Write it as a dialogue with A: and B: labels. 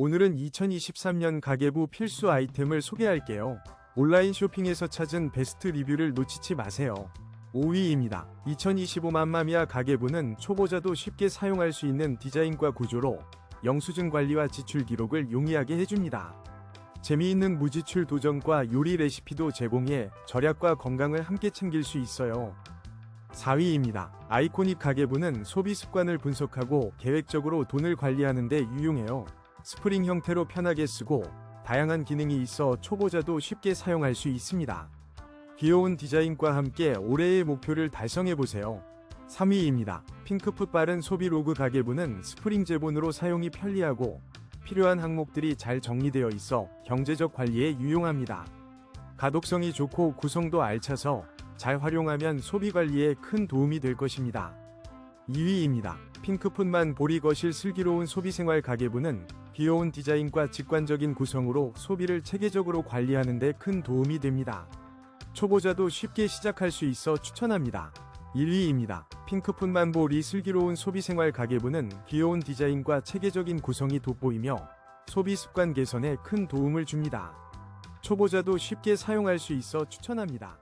A: 오늘은 2023년 가계부 필수 아이템을 소개할게요. 온라인 쇼핑에서 찾은 베스트 리뷰를 놓치지 마세요. 5위입니다. 2025 맘마미아 가계부는 초보자도 쉽게 사용할 수 있는 디자인과 구조로 영수증 관리와 지출 기록을 용이하게 해줍니다. 재미있는 무지출 도전과 요리 레시피도 제공해 절약과 건강을 함께 챙길 수 있어요. 4위입니다. 아이코닉 가계부는 소비 습관을 분석하고 계획적으로 돈을 관리하는 데 유용해요. 스프링 형태로 편하게 쓰고 다양한 기능이 있어 초보자도 쉽게 사용할 수 있습니다. 귀여운 디자인과 함께 올해의 목표를 달성해보세요. 3위입니다. 핑크풋 빠른 소비 로그 가계부는 스프링 제본으로 사용이 편리하고 필요한 항목들이 잘 정리되어 있어 경제적 관리에 유용합니다. 가독성이 좋고 구성도 알차서 잘 활용하면 소비 관리에 큰 도움이 될 것입니다. 2위입니다. 핑크풋만 보리 거실 슬기로운 소비생활 가계부는 귀여운 디자인과 직관적인 구성으로 소비를 체계적으로 관리하는 데 큰 도움이 됩니다. 초보자도 쉽게 시작할 수 있어 추천합니다. 1위입니다. 핑크풋만 보리 슬기로운 소비생활 가계부는 귀여운 디자인과 체계적인 구성이 돋보이며 소비 습관 개선에 큰 도움을 줍니다. 초보자도 쉽게 사용할 수 있어 추천합니다.